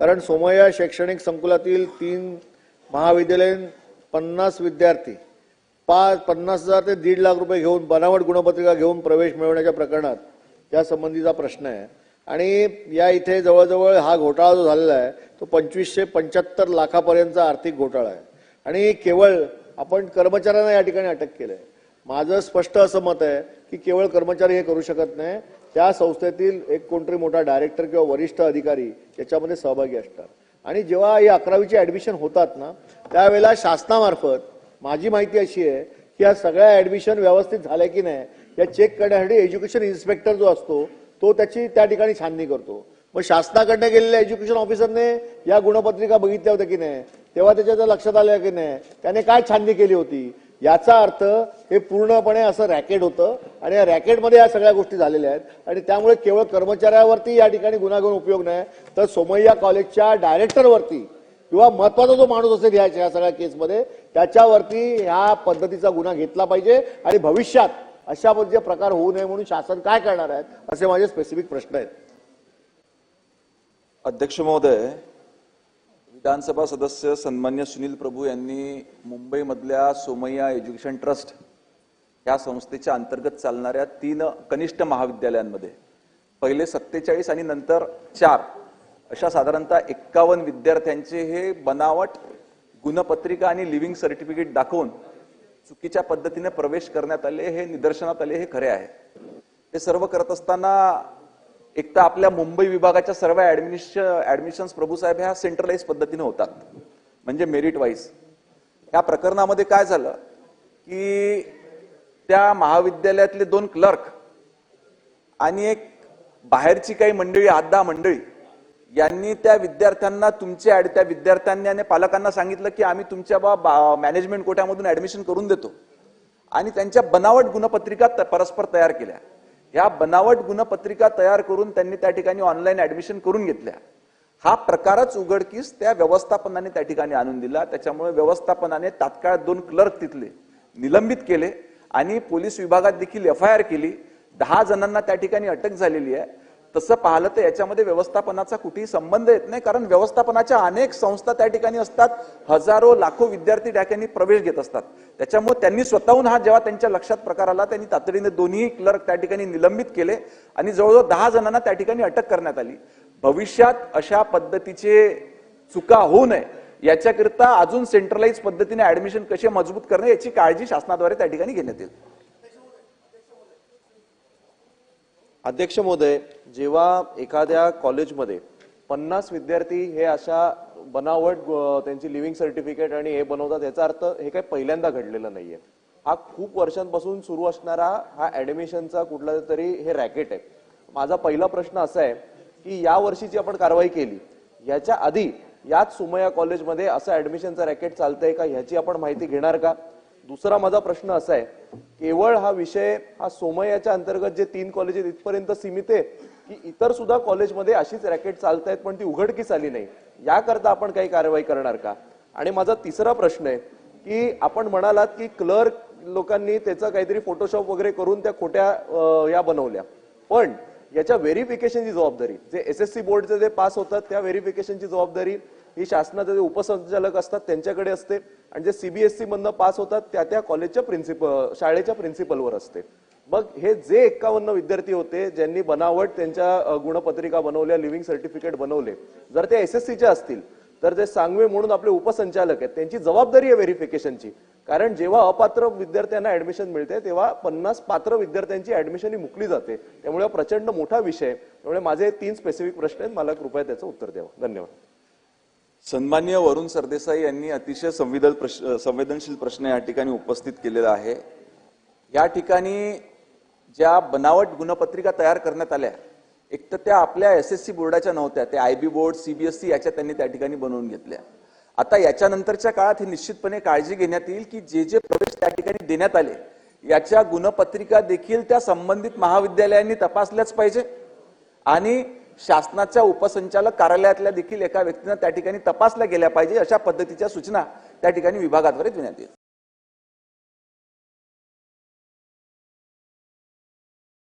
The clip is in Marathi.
कारण सोमय्या शैक्षणिक संकुलातील तीन महाविद्यालयीन पन्नास विद्यार्थी पाच पन्नास हजार ते दीड लाख रुपये घेऊन बनावट गुणपत्रिका घेऊन प्रवेश मिळवण्याच्या प्रकरणात या संबंधीचा प्रश्न आहे. आणि या इथे जवळजवळ हा घोटाळा जो झालेला आहे तो पंचवीसशे पंच्याहत्तर लाखापर्यंतचा आर्थिक घोटाळा आहे. आणि केवळ आपण कर्मचाऱ्यांना या ठिकाणी अटक केलंय. माझं स्पष्ट असं मत आहे की केवळ कर्मचारी हे करू शकत नाही त्या संस्थेतील एक कोणतरी मोठा डायरेक्टर किंवा वरिष्ठ अधिकारी याच्यामध्ये सहभागी असतात. आणि जेव्हा ही अकरावीची ऍडमिशन होतात ना त्यावेळेला शासनामार्फत माझी माहिती अशी आहे की या सगळ्या ऍडमिशन व्यवस्थित झाल्या की नाही या चेक करण्यासाठी एज्युकेशन इन्स्पेक्टर जो असतो तो त्याची त्या ठिकाणी छाननी करतो. मग शासनाकडनं गेलेल्या एज्युकेशन ऑफिसरने या गुणपत्रिका बघितल्या होत्या की नाही तेव्हा त्याच्या लक्षात आलं की नाही त्याने काय छाननी केली होती याचा अर्थ हे पूर्णपणे असं रॅकेट होतं आणि या रॅकेटमध्ये या सगळ्या गोष्टी झालेल्या आहेत. आणि त्यामुळे केवळ कर्मचाऱ्यावरती या ठिकाणी गुन्हा घेऊन उपयोग नाही तर सोमय्या कॉलेजच्या डायरेक्टरवरती किंवा महत्त्वाचा जो माणूस असेल या या सगळ्या केसमध्ये त्याच्यावरती ह्या पद्धतीचा गुन्हा घेतला पाहिजे आणि भविष्यात अशा पद्धतीचे प्रकार होऊ नये म्हणून शासन काय करणार आहेत असे माझे स्पेसिफिक प्रश्न आहेत. अध्यक्ष महोदय विधानसभा सदस्य सन्मान्य सुनील प्रभू यांनी मुंबईमधल्या सोमय्या एज्युकेशन ट्रस्ट या संस्थेच्या अंतर्गत चालणाऱ्या तीन कनिष्ठ महाविद्यालयांमध्ये पहिले सत्तेचाळीस आणि नंतर चार अशा साधारणतः एक्कावन्न विद्यार्थ्यांचे हे बनावट गुणपत्रिका आणि लिव्हिंग सर्टिफिकेट दाखवून चुकीच्या पद्धतीने प्रवेश करण्यात आले हे निदर्शनात आले हे खरे आहे. हे सर्व करत असताना एक तर आपल्या मुंबई विभागाच्या सर्व ऍडमिशन ऍडमिशन्स प्रभूसाहेब ह्या सेंट्रलाइज पद्धतीने होतात. म्हणजे मेरिट वाईज या प्रकरणामध्ये काय झालं? की त्या महाविद्यालयातले दोन क्लर्क आणि एक बाहेरची काही मंडळी आठ दहा मंडळी यांनी त्या विद्यार्थ्यांना तुमचे ऍड त्या विद्यार्थ्यांनी आणि पालकांना सांगितलं की आम्ही तुमच्या बा मॅनेजमेंट कोट्यामधून ऍडमिशन करून देतो. आणि त्यांच्या बनावट गुणपत्रिका परस्पर तयार केल्या. ह्या बनावट गुणपत्रिका तयार करून त्यांनी त्या ठिकाणी ऑनलाईन ऍडमिशन करून घेतल्या. हा प्रकारच उघडकीस त्या व्यवस्थापनाने त्या ठिकाणी आणून दिला. त्याच्यामुळे व्यवस्थापनाने तात्काळ दोन क्लर्क तिथले निलंबित केले आणि पोलीस विभागात देखील एफ आय आर केली. दहा जणांना त्या ठिकाणी अटक झालेली आहे. तसं पाहिलं तर याच्यामध्ये व्यवस्थापनाचा कुठेही संबंध येत नाही कारण व्यवस्थापनाच्या अनेक संस्था त्या ठिकाणी असतात. हजारो लाखो विद्यार्थी त्या ठिकाणी प्रवेश घेत असतात. त्याच्यामुळे त्यांनी स्वतःहून हा जेव्हा त्यांच्या लक्षात प्रकार आला त्यांनी तातडीने दोन्ही क्लर्क त्या ठिकाणी निलंबित केले आणि जवळजवळ दहा जणांना त्या ठिकाणी अटक करण्यात आली. भविष्यात अशा पद्धतीचे चुका होऊ नये याच्याकरिता अजून सेंट्रलाइज पद्धतीने ऍडमिशन कसे मजबूत करणे याची काळजी शासनाद्वारे त्या ठिकाणी घेण्यात येईल. अध्यक्ष महोदय जेव्हा एखाद्या कॉलेजमध्ये पन्नास विद्यार्थी हे अशा बनावट त्यांची लिव्हिंग सर्टिफिकेट आणि हे बनवतात याचा अर्थ हे काही पहिल्यांदा घडलेलं नाहीये. हा खूप वर्षांपासून सुरू असणारा हा ऍडमिशनचा कुठला तरी हे रॅकेट आहे. माझा पहिला प्रश्न असा आहे की या वर्षीची आपण कारवाई केली याच्या आधी याच सुमया कॉलेजमध्ये असं ऍडमिशनचं रॅकेट चालतंय का ह्याची आपण माहिती घेणार का? दुसरा माझा प्रश्न असा आहे केवळ हा विषय हा सोमय्याच्या अंतर्गत जे तीन कॉलेज आहेत इथपर्यंत सीमित आहे की इतर सुद्धा कॉलेजमध्ये अशीच रॅकेट चालतायत पण ती उघडकीस आली नाही. याकरता आपण काही कारवाई करणार का? आणि माझा तिसरा प्रश्न आहे की आपण म्हणालात की क्लर्क लोकांनी त्याचा काहीतरी फोटोशॉप वगैरे करून त्या खोट्या या बनवल्या. पण याच्या व्हेरिफिकेशनची जबाबदारी. जे एस एस सी बोर्डचे जे पास होतात त्या व्हेरिफिकेशनची जबाबदारी ही शासनाचे जे उपसंचालक असतात त्यांच्याकडे असते. आणि जे सीबीएसई मधनं पास होतात त्या त्या कॉलेजच्या प्रिन्सिपल शाळेच्या प्रिन्सिपलवर असते. मग हे जे एक्कावन्न विद्यार्थी होते ज्यांनी बनावट त्यांच्या गुणपत्रिका बनवल्या लिव्हिंग सर्टिफिकेट बनवले जर ते एस एस सीच्या असतील तर जे सांगवे म्हणून आपले उपसंचालक आहेत त्यांची जबाबदारी आहे व्हेरिफिकेशनची कारण जेव्हा अपात्र विद्यार्थ्यांना ऍडमिशन मिळते तेव्हा पन्नास पात्र विद्यार्थ्यांची ऍडमिशन ही मुकली जाते. त्यामुळे प्रचंड मोठा विषय त्यामुळे माझे तीन स्पेसिफिक प्रश्न आहेत. मला कृपया त्याचं उत्तर द्यावं. धन्यवाद. सन्मान्य वरुण सरदेसाई यांनी अतिशय संविधान प्रश्न संवेदनशील प्रश्न या ठिकाणी उपस्थित केलेला आहे. या ठिकाणी ज्या बनावट गुणपत्रिका तयार करण्यात आल्या एक तर त्या आपल्या एस एस सी बोर्डाच्या नव्हत्या. त्या आय बी बोर्ड सीबीएसई याच्या त्यांनी त्या ठिकाणी बनवून घेतल्या. आता याच्यानंतरच्या काळात हे निश्चितपणे काळजी घेण्यात येईल की जे जे प्रवेश त्या ठिकाणी देण्यात आले याच्या गुणपत्रिका देखील त्या संबंधित महाविद्यालयांनी तपासल्याच पाहिजे. आणि शासनाच्या उपसंचालक कार्यालयातल्या देखील एका व्यक्तीनं त्या ठिकाणी तपासल्या गेल्या पाहिजे अशा पद्धतीच्या सूचना त्या ठिकाणी विभागाद्वारे देण्यात येईल.